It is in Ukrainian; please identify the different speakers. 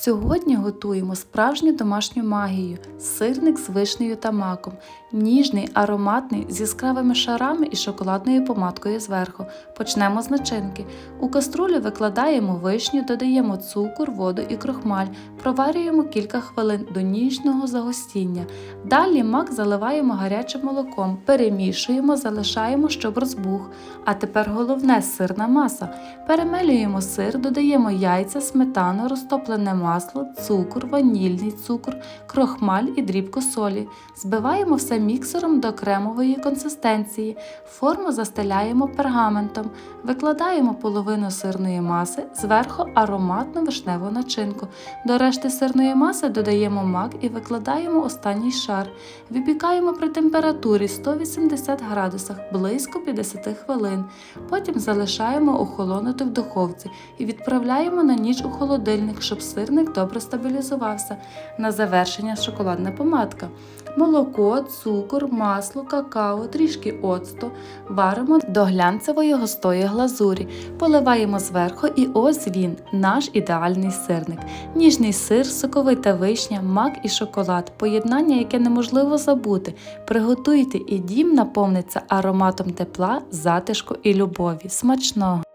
Speaker 1: Сьогодні готуємо справжню домашню магію сирник з вишнею та маком. Ніжний, ароматний, з яскравими шарами і шоколадною помадкою зверху. Почнемо з начинки. У каструлю викладаємо вишню, додаємо цукор, воду і крохмаль, проварюємо кілька хвилин до ніжного загустіння. Далі мак заливаємо гарячим молоком, перемішуємо, залишаємо, щоб розбух. А тепер головне сирна маса. Перемелюємо сир, додаємо яйця, сметану, розтоплене масло, цукор, ванільний цукор, крохмаль і дрібку солі. Збиваємо все міксером до кремової консистенції. Форму застеляємо пергаментом, викладаємо половину сирної маси, зверху ароматну вишневу начинку. До решти сирної маси додаємо мак і викладаємо останній шар. Випікаємо при температурі 180 градусах близько 50 хвилин. Потім залишаємо охолонути в духовці і відправляємо на ніч у холодильник, щоб сирник добре стабілізувався. На завершення шоколадна помадка. Молоко, цукор, масло, какао, трішки оцту. Варимо до глянцевої густої глазурі. Поливаємо зверху і ось він, наш ідеальний сирник. Ніжний сир, соковита вишня, мак і шоколад. Поєднання, яке неможливо забути. Приготуйте і дім наповниться ароматом тепла, затишку і любові. Смачного!